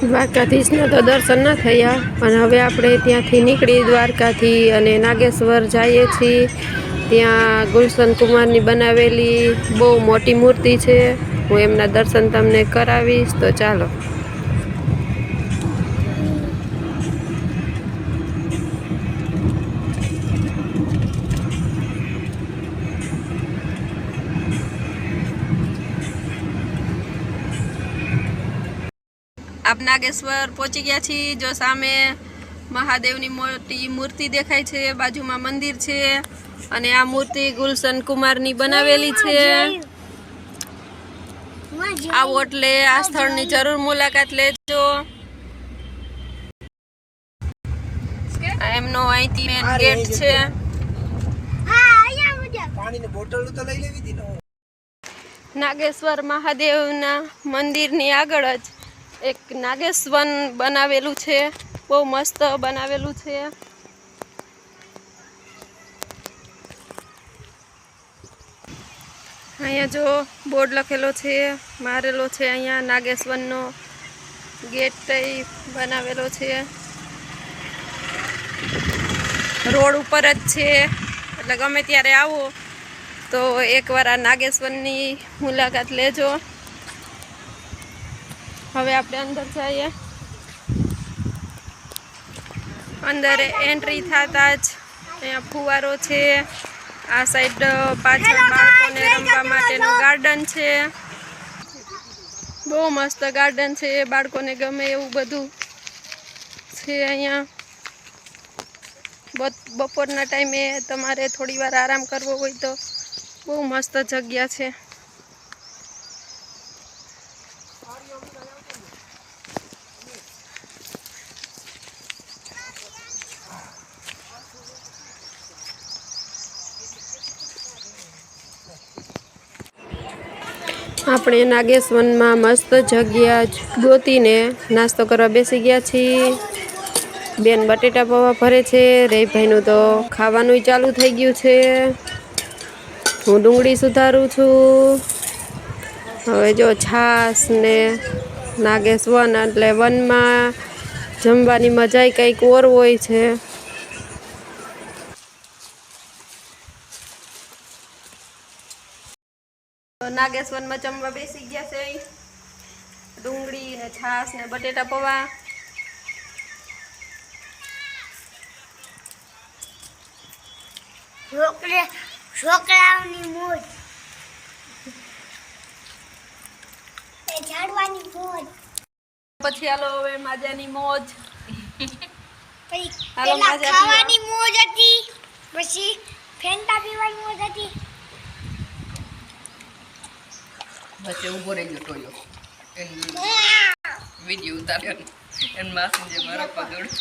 દ્વારકાધીશના તો દર્શન ન થયા, પણ હવે આપણે ત્યાંથી નીકળી દ્વારકાથી અને નાગેશ્વર જઈએ છીએ. ત્યાં ગુલશન કુમારની બનાવેલી બહુ મોટી મૂર્તિ છે. હું એમના દર્શન તમને કરાવીશ, તો ચાલો. નાગેશ્વર પહોંચી ગયા છીએ. જો સામે મહાદેવની મોટી મૂર્તિ દેખાય છે બાજુમાં મંદિર છે અને આ મૂર્તિ ગુલશન કુમારની બનાવેલી છે. આવો એટલે આ સ્થળની જરૂર મુલાકાત લેજો. એમનો અહીંથી મેન ગેટ છે. પાણીની બોટલ તો લઈ લેવી હતી નાગેશ્વર મહાદેવના મંદિરની આગળ જ એક નાગેશ્વન બનાવેલું છે, બહુ મસ્ત બનાવેલું છે. અહીંયા જો બોર્ડ લખેલો છે, મારેલો છે અહીંયા નાગેશ્વરનો ગેટ બનાવેલો છે. રોડ ઉપર જ છે, એટલે ગમે ત્યારે આવો તો એકવાર આ નાગેશ્વરની મુલાકાત લેજો. હવે આપણે અંદર જઈએ. અંદર એન્ટ્રી થતા જ અહીંયા ફુવારો છે. આ સાઈડ પાછળ બાળકોને રમવા માટેનું ગાર્ડન છે. બહુ મસ્ત ગાર્ડન છે. બાળકોને ગમે એવું બધું છે અહીંયા. બપ- બપોરના ટાઈમે તમારે થોડી વાર આરામ કરવો હોય તો બહુ મસ્ત જગ્યા છે. આપણે નાગેશ્વનમાં મસ્ત જગ્યા ગોતીને નાસ્તો કરવા બેસી ગયા છીએ. બેન બટેટા પૌવા ભરે છે. રેભાઈનું તો ખાવાનું ચાલુ થઈ ગયું છે. હું ડુંગળી સુધારું છું. હવે જો છાસ ને નાગેશ વન, એટલે વનમાં જમવાની મજા કંઈક ઓર હોય છે. નાગેશ્વરમાં જમવા બેસી ગયા છે ડુંગળી ને છાસ ને બટેટા પૌવા. છોકરાઓની મોજ. ઝાડવાની મોજ. પછી હાલો હવે માજાની મોજ. હાલો, પેલા ખાવાની મોજ હતી પછી ફેન્ટા પીવાની મોજ હતી. વચ્ચે ઊભો રહી ગયો ટોયો. એન વીડિયો ઉતાર્યો એન માસી જે મારા પગડ